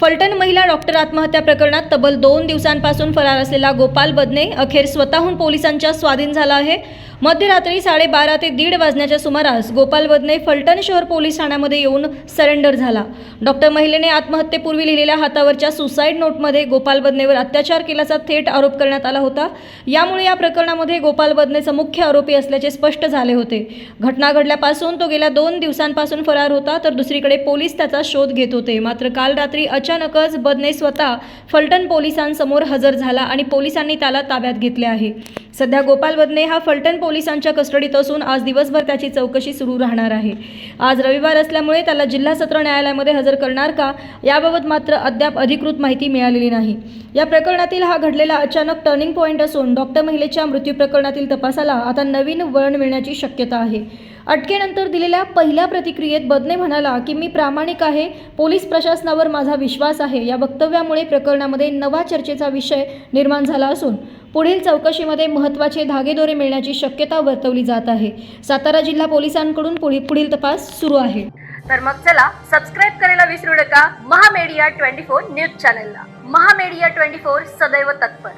फलटण महिला डॉक्टर आत्महत्या प्रकरणात तब्बल दोन दिवसांपासून फरार असलेला गोपाल बदने अखेर स्वतःहून पोलिसांच्या स्वाधीन झाला आहे. मध्यरात्री साडेबारा ते दीड वाजण्याच्या सुमारास गोपाल बदने फलटण शहर पोलीस ठाण्यामध्ये येऊन सरेंडर झाला. डॉक्टर महिलेने आत्महत्येपूर्वी लिहिलेल्या हातावरच्या सुसाईड नोटमध्ये गोपाल बदनेवर अत्याचार केल्याचा थेट आरोप करण्यात आला होता. यामुळे या प्रकरणामध्ये गोपाल बदनेचा मुख्य आरोपी असल्याचे स्पष्ट झाले होते. घटना घडल्यापासून तो गेल्या दोन दिवसांपासून फरार होता तर दुसरीकडे पोलीस त्याचा शोध घेत होते. मात्र काल रात्री अचानकच बदने स्वतः फलटण पोलिसांसमोर हजर झाला आणि पोलिसांनी त्याला ताब्यात घेतले आहे. सध्या गोपाल बदने हा फलटण पोलिसांच्या कस्टडीत असून आज दिवसभर त्याची चौकशी सुरू राहणार आहे. आज रविवार असल्यामुळे त्याला जिल्हा सत्र न्यायालयामध्ये हजर करणार का याबाबत मात्र अद्याप अधिकृत माहिती मिळालेली नाही. या प्रकरणातील हा घडलेला अचानक टर्निंग पॉईंट असून डॉक्टर महिलेच्या मृत्यू प्रकरणातील तपासाला आता नवीन वळण मिळण्याची शक्यता आहे. अटकेनंतर दिलेल्या पहिल्या प्रतिक्रियेत बदने म्हणाला की मी प्रामाणिक आहे. पोलीस प्रशासनावर माझा विश्वास आहे. या वक्तव्यामुळे प्रकरणामध्ये नवा चर्चेचा विषय निर्माण झाला असून पुढील चौकशीमध्ये महत्त्वाचे धागेदोरे मिळण्याची शक्यता वर्तवली जात आहे. सातारा जिल्हा पोलिसांकडून पुढील पुढील तपास सुरू आहे. तर मग चला सबस्क्राईब करायला विसरू नका. महामेडिया ट्वेंटी फोर न्यूज चॅनलला. महामेडिया ट्वेंटी फोर सदैव तत्पर.